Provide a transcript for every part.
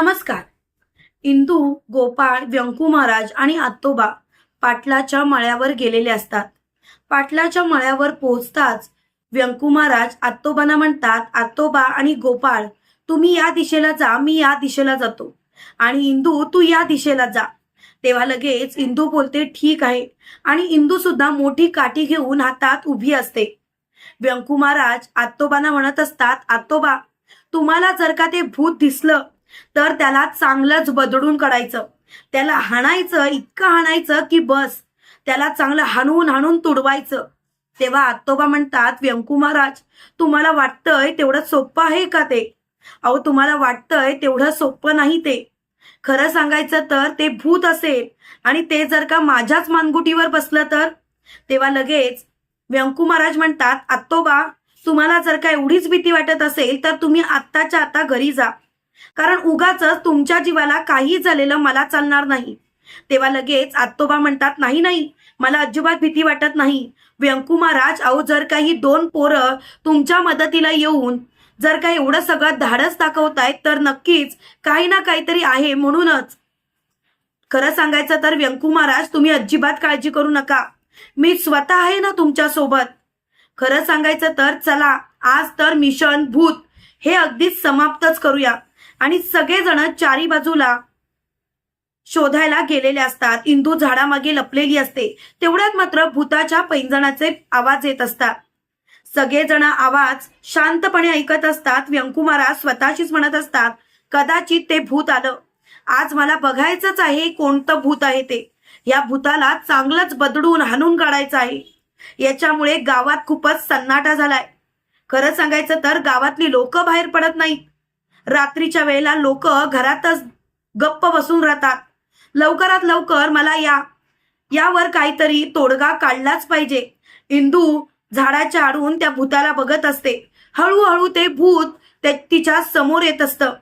नमस्कार. इंदू गोपाळ व्यंकू महाराज आणि आत्तोबा पाटलाच्या मळ्यावर गेलेले असतात. पाटलाच्या मळ्यावर पोहोचताच व्यंकू महाराज आत्तोबांना म्हणतात आत्तोबा आणि गोपाळ तुम्ही या दिशेला जा मी या दिशेला जातो. आणि इंदू तू या दिशेला जा. तेव्हा लगेच इंदू बोलते ठीक आहे. आणि इंदू सुद्धा मोठी काठी घेऊन हातात उभी असते. व्यंकू महाराज आत्तोबांना म्हणत असतात आत्तोबा तुम्हाला जर का ते भूत दिसलं तर त्याला चांगलंच बदडून काढायचं. त्याला हाणायचं इतकं हाणायचं की बस. त्याला चांगलं हाणून हाणून तुडवायचं. तेव्हा आत्तोबा म्हणतात व्यंकू महाराज तुम्हाला वाटतंय तेवढं सोपं आहे का ते? अहो तुम्हाला वाटतंय तेवढं सोपं नाही ते. खरं सांगायचं तर ते भूत असेल. आणि ते जर का माझ्याच मानगुटीवर बसलं तर? तेव्हा लगेच व्यंकू महाराज म्हणतात आत्तोबा तुम्हाला जर का एवढीच भीती वाटत असेल तर तुम्ही आत्ताच्या आता घरी जा. कारण उगाच तुमच्या जीवाला काही झालेलं मला चालणार नाही. तेव्हा लगेच आत्तोबा म्हणतात नाही नाही मला अजिबात भीती वाटत नाही. व्यंकू महाराज अहो जर काही दोन पोरं तुमच्या मदतीला येऊन जर काही एवढं सगळं धाडस दाखवतायत तर नक्कीच काही ना काहीतरी आहे म्हणूनच. खरं सांगायचं तर व्यंकू महाराज तुम्ही अजिबात काळजी करू नका. मी स्वतः आहे ना तुमच्यासोबत खरं सांगायचं तर चला आज तर मिशन भूत हे अगदीच समाप्तच करूया. आणि सगळेजण चारी बाजूला शोधायला गेलेले असतात. इंदू झाडामागे लपलेली असते. तेवढ्यात मात्र भूताच्या पैंजणाचे आवाज येत असतात. सगळेजण आवाज शांतपणे ऐकत असतात. व्यंकुमारा स्वतःशीच म्हणत असतात कदाचित ते भूत आलं. आज मला बघायचंच आहे कोणतं भूत आहे ते. या भूताला चांगलंच बदडून हाणून काढायचं आहे. याच्यामुळे गावात खूपच सन्नाटा झालाय. खरं सांगायचं तर गावातली लोक बाहेर पडत नाहीत. रात्रीच्या वेळेला लोक घरातच गप्प बसून राहतात. लवकरात लवकर मला या यावर काहीतरी तोडगा काढलाच पाहिजे. इंदू झाडाच्या आडून त्या भूताला बघत असते. हळूहळू ते भूत ते तिच्या समोर येत असतं.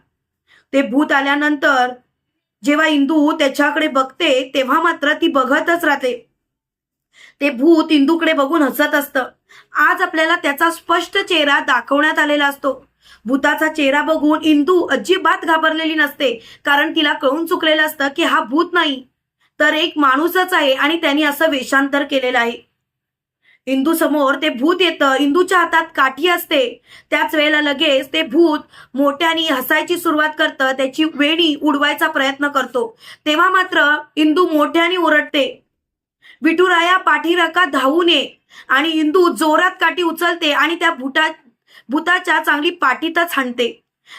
ते भूत आल्यानंतर जेव्हा इंदू त्याच्याकडे बघते तेव्हा मात्र ती बघतच राहते. ते भूत इंदूकडे बघून हसत असतं. आज आपल्याला त्याचा स्पष्ट चेहरा दाखवण्यात आलेला असतो. भूताचा चेहरा बघून इंदू अजिबात घाबरलेली नसते कारण तिला कळून चुकलेलं असतं की हा भूत नाही. तर एक माणूसच आहे आणि त्यांनी असं वेषांतर केलेलं आहे. इंदू समोर ते भूत येतं इंदूच्या हातात काठी असते. त्याच वेळेला लगेच ते भूत मोठ्याने हसायची सुरुवात करतं त्याची वेणी उडवायचा प्रयत्न करतो. तेव्हा मात्र इंदू मोठ्याने ओरडते विठुराया पाठीराका धावून ये आणि इंदू जोरात काठी उचलते आणि त्या भूटा भूताच्या चांगली पाठीतच हाणते.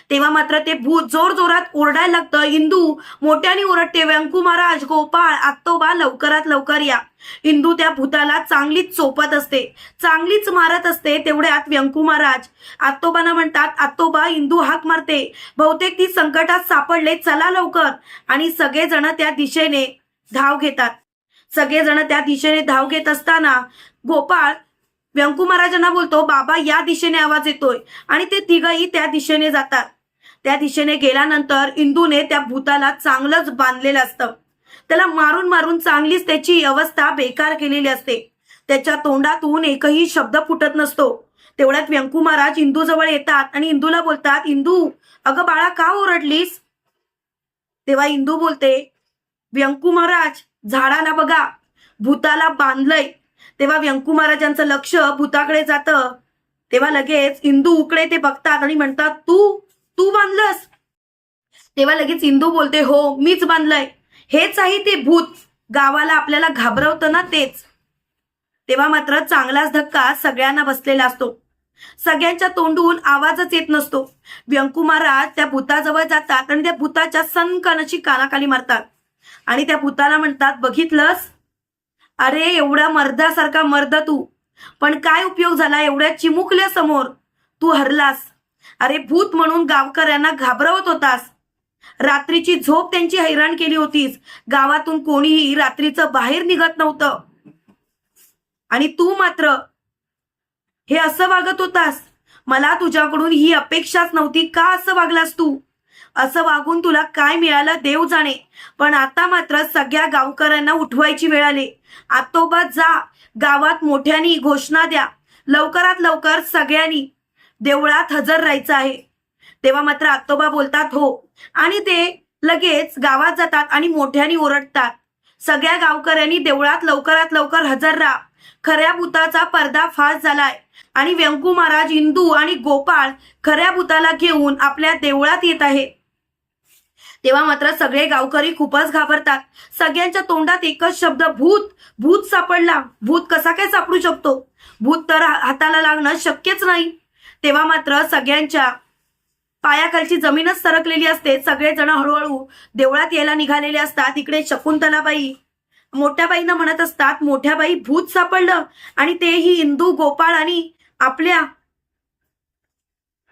तेव्हा मात्र ते भूत जोर जोरात ओरडायला लागतं. इंदू मोठ्याने ओरडते व्यंकू महाराज गोपाळ आत्तोबा लवकरात लवकर या. इंदू त्या भूताला चांगलीच चोपत असते चांगलीच मारत असते तेवढ्यात व्यंकू महाराज. आत्तोबांना म्हणतात आत्तोबा इंदू हाक मारते. बहुतेक ती संकटात सापडले चला लवकर. आणि सगळेजण त्या दिशेने धाव घेतात. सगळेजण त्या दिशेने धाव घेत असताना गोपाळ व्यंकू महाराजांना बोलतो बाबा या दिशेने आवाज येतोय. आणि ते तिघही त्या दिशेने जातात. त्या दिशेने गेल्यानंतर इंदूने त्या भूताला चांगलंच बांधलेलं असतं. त्याला मारून मारून चांगलीच त्याची अवस्था बेकार केलेली असते. त्याच्या तोंडातून एकही शब्द फुटत नसतो. तेवढ्यात व्यंकू महाराज इंदू जवळ येतात आणि इंदूला बोलतात इंदू अगं बाळा का ओरडलीस? तेव्हा इंदू बोलते व्यंकू महाराज झाडाला बघा भूताला बांधलंय तेव्हा व्यंकू महाराजांचं लक्ष भूताकडे जातं. तेव्हा लगेच इंदू उकडे ते बघतात आणि म्हणतात तू तू बांधलंस. तेव्हा लगेच इंदू बोलते हो मीच बांधलंय. हेच आहे ते भूत. गावाला आपल्याला घाबरवतं ना तेच. तेव्हा मात्र चांगलाच धक्का सगळ्यांना बसलेला असतो. सगळ्यांच्या तोंडून आवाजच येत नसतो. व्यंकू महाराज त्या भूताजवळ जातात आणि त्या भूताच्या सनकनाची कानाखाली मारतात. आणि त्या भूताला म्हणतात बघितलंस? अरे एवढा मर्दासारखा मर्द तू. पण काय उपयोग झाला एवढ्या चिमुकल्या समोर? तू हरलास. अरे भूत म्हणून गावकऱ्यांना घाबरवत होतास. रात्रीची झोप त्यांची हैराण केली होतीस. गावातून कोणीही रात्रीचं बाहेर निघत नव्हतं. आणि तू मात्र हे असं वागत होतास. मला तुझ्याकडून ही अपेक्षाच नव्हती. का असं वागलास तू? असं वागून तुला काय मिळालं देव जाणे. पण आता मात्र सगळ्या गावकऱ्यांना उठवायची वेळ आली. आतोबा जा. गावात मोठ्यानी घोषणा द्या. लवकरात लवकर सगळ्यांनी देवळात हजर राहायचं आहे. तेव्हा मात्र आत्तोबा बोलतात हो. आणि ते लगेच गावात जातात आणि मोठ्याने ओरडतात. सगळ्या गावकऱ्यांनी देवळात लवकरात लवकर हजर राहा. खऱ्या भूताचा पर्दा फास झालाय. आणि व्यंकू महाराज इंदू आणि गोपाळ खऱ्या भूताला घेऊन आपल्या देवळात येत आहे. तेव्हा मात्र सगळे गावकरी खूपच घाबरतात. सगळ्यांच्या तोंडात एकच शब्द भूत. भूत सापडला. भूत कसा काय सापडू शकतो? भूत तर हा- हाताला लागणं शक्यच नाही. तेव्हा मात्र सगळ्यांच्या पायाखालची जमीनच सरकलेली असते. सगळेजण हळूहळू देवळात यायला निघालेले असतात. इकडे शकुंतलाबाई मोठ्या बाईंना म्हणत असतात मोठ्या बाई भूत सापडलं. आणि तेही इंदू गोपाळ आणि आपल्या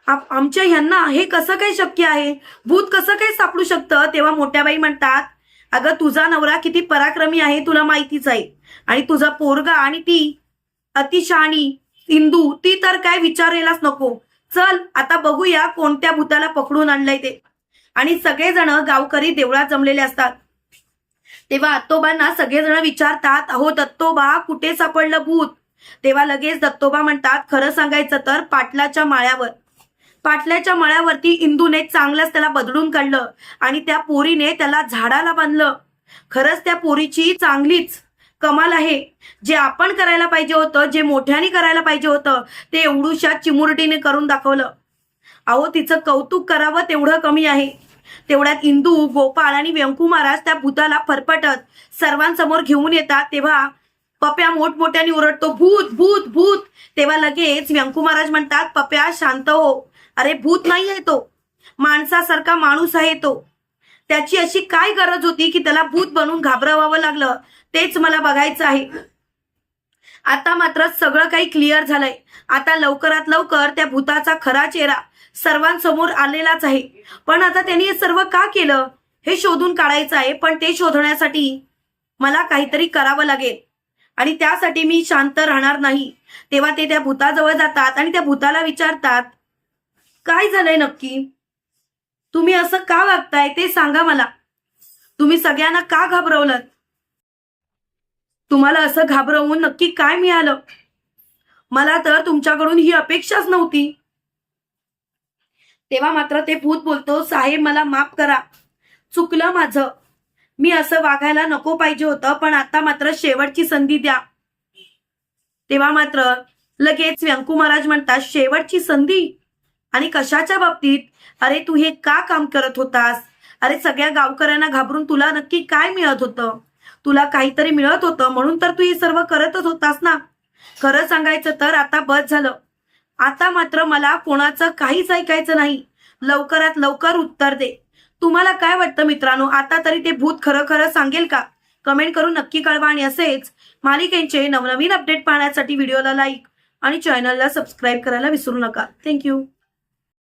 आमच्या ह्यांना हे कसं काय शक्य आहे? भूत कसं काय सापडू शकतं? तेव्हा मोठ्या बाई म्हणतात अगं तुझा नवरा किती पराक्रमी आहे तुला माहितीच आहे. आणि तुझा पोरगा आणि ती अतिशहाणी हिंदू ती तर काय विचारायलाच नको. चल आता बघूया कोणत्या भूताला पकडून आणलंय ते. आणि सगळेजण गावकरी देवळात जमलेले असतात. तेव्हा आत्तोबांना सगळेजण विचारतात अहो दत्तोबा कुठे सापडलं भूत? तेव्हा लगेच दत्तोबा म्हणतात खरं सांगायचं तर पाटलाच्या माळ्यावर. पाटल्याच्या मळ्यावरती इंदूने चांगलंच त्याला बदलून काढलं आणि त्या पोरीने त्याला झाडाला बांधलं. खरंच त्या पोरीची चांगलीच कमाल आहे. जे आपण करायला पाहिजे होतं जे मोठ्याने करायला पाहिजे होतं ते एवढूशा चिमुरडीने करून दाखवलं. अहो तिचं कौतुक करावं तेवढं कमी आहे. तेवढ्यात इंदू गोपाळ आणि व्यंकू महाराज त्या भूताला फरफटत सर्वांसमोर घेऊन येतात तेव्हा पप्या मोठमोठ्याने ओरडतो भूत भूत भूत. तेव्हा लगेच व्यंकू महाराज म्हणतात पप्या शांत हो. अरे भूत नाही आहे तो. माणसासारखा माणूस आहे तो. त्याची अशी काय गरज होती की त्याला भूत बनून घाबरवावं लागलं? तेच मला बघायचं आहे. आता मात्र सगळं काही क्लिअर झालंय. आता लवकरात लवकर त्या भूताचा खरा चेहरा सर्वांसमोर आलेलाच आहे. पण आता त्यांनी हे सर्व का केलं? हे शोधून काढायचं आहे पण ते शोधण्यासाठी मला काहीतरी करावं लागेल. आणि त्यासाठी मी शांत राहणार नाही. तेव्हा ते त्या भूताजवळ जातात आणि त्या भूताला विचारतात काय झालंय नक्की? तुम्ही असं का वागताय ते सांगा मला. तुम्ही सगळ्यांना का घाबरवलं? तुम्हाला असं घाबरवून नक्की काय मिळालं? मला तर तुमच्याकडून ही अपेक्षाच नव्हती. तेव्हा मात्र ते भूत बोलतो साहेब मला माफ करा. चुकलं माझं. मी असं वागायला नको पाहिजे होतं पण आता मात्र शेवटची संधी द्या. तेव्हा मात्र लगेच व्यंकू महाराज म्हणतात शेवटची संधी? आणि कशाच्या बाबतीत? अरे तू हे का काम करत होतास? अरे सगळ्या गावकऱ्यांना घाबरून तुला नक्की काय मिळत होतं? तुला काहीतरी मिळत होतं म्हणून तर तू हे सर्व करतच होतास ना? खरं सांगायचं तर आता बस झालं. आता मात्र मला कोणाचं काहीच ऐकायचं नाही. लवकरात लवकर उत्तर दे. तुम्हाला काय वाटतं मित्रांनो? आता तरी ते भूत खरं खरं सांगेल का? कमेंट करून नक्की कळवा आणि असेच मालिकेंचे नवनवीन अपडेट पाहण्यासाठी व्हिडिओला लाईक आणि चॅनलला सबस्क्राईब करायला विसरू नका. थँक्यू